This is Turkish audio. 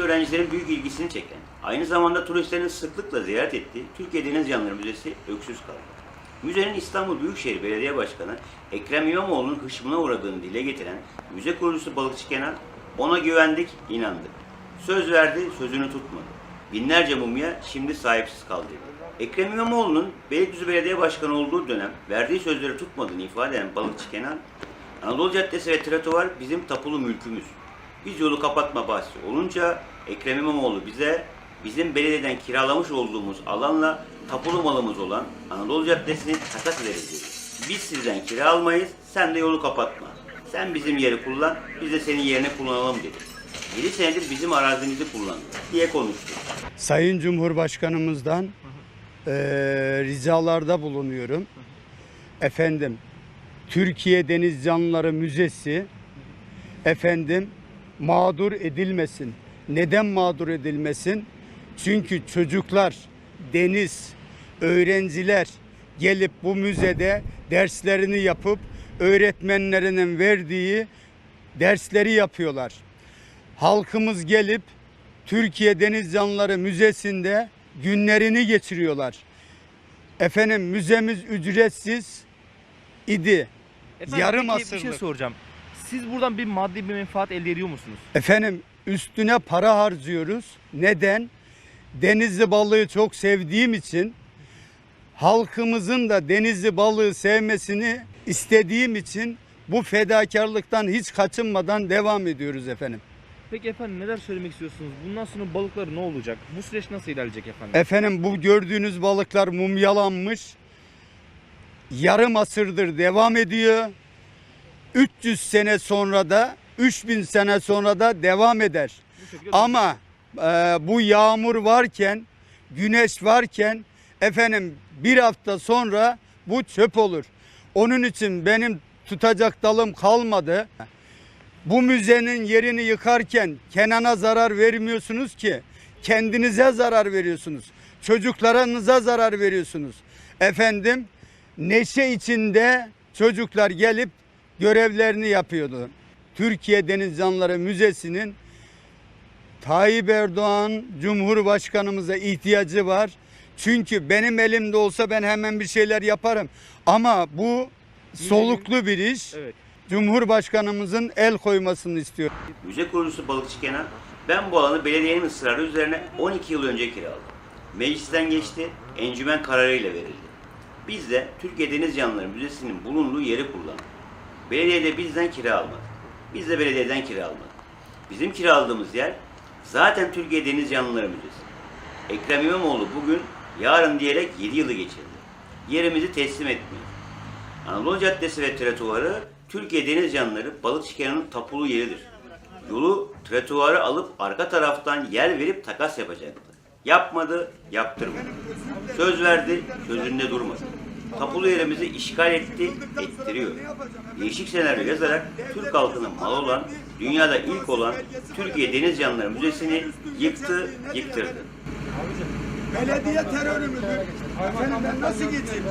öğrencilerin büyük ilgisini çeken, aynı zamanda turistlerin sıklıkla ziyaret ettiği Türkiye Deniz Canlıları Müzesi öksüz kaldı. Müzenin İstanbul Büyükşehir Belediye Başkanı Ekrem İmamoğlu'nun hışmına uğradığını dile getiren müze kurucusu Balıkçı Kenan, ona güvendik, inandık. Söz verdi, sözünü tutmadı. Binlerce mumya şimdi sahipsiz kaldı. Ekrem İmamoğlu'nun Beylikdüzü Belediye Başkanı olduğu dönem verdiği sözleri tutmadığını ifade eden Balıkçı Kenan, Anadolu Caddesi ve Tratovar bizim tapulu mülkümüz. Biz yolu kapatma bahsi olunca Ekrem İmamoğlu bize bizim belediyeden kiralamış olduğumuz alanla tapulu malımız olan Anadolu Caddesi'ni takas ederiz dedi. Biz sizden kira almayız, sen de yolu kapatma. Sen bizim yeri kullan, biz de senin yerini kullanalım dedi. 7 senedir bizim arazimizi kullandı diye konuştu. Sayın Cumhurbaşkanımızdan eee ricalarda bulunuyorum. Efendim, Türkiye Deniz Canlıları Müzesi efendim mağdur edilmesin. Neden mağdur edilmesin? Çünkü çocuklar, deniz, öğrenciler gelip bu müzede derslerini yapıp öğretmenlerinin verdiği dersleri yapıyorlar. Halkımız gelip Türkiye Deniz Canlıları Müzesi'nde günlerini geçiriyorlar. Efendim müzemiz ücretsiz idi. Efendim, Yarım peki Bir şey asırlık. soracağım. Siz buradan bir maddi bir menfaat elde ediyor musunuz? Efendim üstüne para harcıyoruz. Neden? Denizli balığı çok sevdiğim için halkımızın da denizli balığı sevmesini istediğim için bu fedakarlıktan hiç kaçınmadan devam ediyoruz efendim. Peki efendim neler söylemek istiyorsunuz? Bundan sonra balıklar ne olacak? Bu süreç nasıl ilerleyecek efendim? Efendim bu gördüğünüz balıklar mumyalanmış. Yarım asırdır devam ediyor. 300 sene sonra da 3000 sene sonra da devam eder. Ama e, bu yağmur varken, güneş varken efendim bir hafta sonra bu çöp olur. Onun için benim tutacak dalım kalmadı. Bu müzenin yerini yıkarken Kenan'a zarar vermiyorsunuz ki. Kendinize zarar veriyorsunuz. Çocuklarınıza zarar veriyorsunuz. Efendim neşe içinde çocuklar gelip görevlerini yapıyordu. Türkiye Deniz Canlıları Müzesi'nin Tayyip Erdoğan Cumhurbaşkanımıza ihtiyacı var. Çünkü benim elimde olsa ben hemen bir şeyler yaparım. Ama bu soluklu bir iş. Evet. Cumhurbaşkanımızın el koymasını istiyorum. Müze kurucusu Balıkçı Kenan, ben bu alanı belediyenin ısrarı üzerine 12 yıl önce kiraladım. Meclisten geçti, encümen kararıyla verildi. Biz de Türkiye Deniz Canlıları Müzesi'nin bulunduğu yeri kullandık. Belediye de bizden kira almadı. Biz de belediyeden kira almadık. Bizim kiraladığımız yer zaten Türkiye Deniz Canlıları Müzesi. Ekrem İmamoğlu bugün yarın diyerek 7 yılı geçirdi. Yerimizi teslim etmiyor. Anadolu Caddesi ve Tretuvarı Türkiye Deniz Canlıları Balıkçı tapulu yeridir. Yolu tretuvarı alıp arka taraftan yer verip takas yapacaktı. Yapmadı, yaptırmadı. Söz verdi, sözünde durmadı. Tapulu yerimizi işgal etti, ettiriyor. Değişik senaryo yazarak Türk halkının malı olan, dünyada ilk olan Türkiye Deniz Canlıları Müzesi'ni yıktı, yıktırdı. Belediye terörü müdür? Efendim ben nasıl geçeyim?